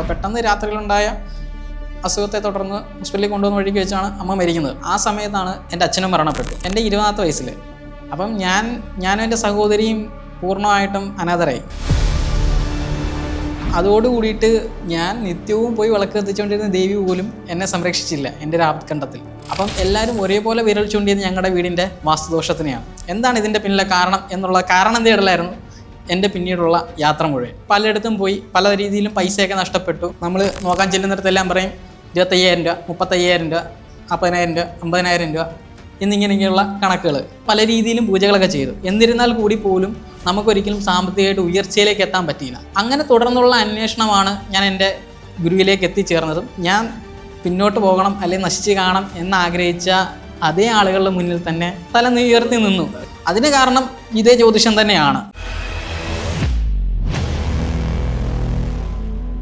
അപ്പോൾ പെട്ടെന്ന് രാത്രിയിലുണ്ടായ അസുഖത്തെ തുടർന്ന് ഹോസ്പിറ്റലിൽ കൊണ്ടുവന്ന വഴിക്ക് വെച്ചാണ് അമ്മ മരിക്കുന്നത്. ആ സമയത്താണ് എന്റെ അച്ഛനും മരണപ്പെട്ടു എന്റെ ഇരുപതാമത്തെ വയസ്സിൽ. അപ്പം ഞാൻ ഞാനും എന്റെ സഹോദരിയും പൂർണമായിട്ടും അനാഥരായി. അതോടുകൂടിയിട്ട് ഞാൻ നിത്യവും പോയി വിളക്ക് കത്തിച്ചുകൊണ്ടിരുന്ന ദേവി പോലും എന്നെ സംരക്ഷിച്ചില്ല എന്റെ ഒരു ആത്കണ്ഠത്തിൽ അപ്പം എല്ലാവരും ഒരേപോലെ വിരൽ ചൂണ്ടിയത് ഞങ്ങളുടെ വീടിന്റെ വാസ്തുദോഷത്തിനെയാണ്. എന്താണ് ഇതിന്റെ പിന്നിലെ കാരണം എന്നുള്ള കാരണം തേടലായിരുന്നു എന്റെ പിന്നീടുള്ള യാത്ര മുഴുവൻ. പലയിടത്തും പോയി പല രീതിയിലും പൈസയൊക്കെ നഷ്ടപ്പെട്ടു. നമ്മൾ നോക്കാൻ ചെല്ലുന്നിടത്തെല്ലാം പറയും ഇരുപത്തയ്യായിരം രൂപ മുപ്പത്തയ്യായിരം രൂപ നാൽപ്പതിനായിരം രൂപ അമ്പതിനായിരം രൂപ എന്നിങ്ങനെയൊക്കെയുള്ള കണക്കുകൾ പല രീതിയിലും പൂജകളൊക്കെ ചെയ്തു. എന്നിരുന്നാൽ കൂടി പോലും നമുക്കൊരിക്കലും സാമ്പത്തികമായിട്ട് ഉയർച്ചയിലേക്ക് എത്താൻ പറ്റിയില്ല. അങ്ങനെ തുടർന്നുള്ള അന്വേഷണമാണ് ഞാൻ എന്റെ ഗുരുവിലേക്ക് എത്തിച്ചേർന്നതും. ഞാൻ പിന്നോട്ട് പോകണം അല്ലെങ്കിൽ നശിച്ച് കാണണം എന്നാഗ്രഹിച്ച അതേ ആളുകളുടെ മുന്നിൽ തന്നെ തല നീ ഉയർത്തി നിന്നു. അതിന് കാരണം ഇതേ ജ്യോതിഷം തന്നെയാണ്.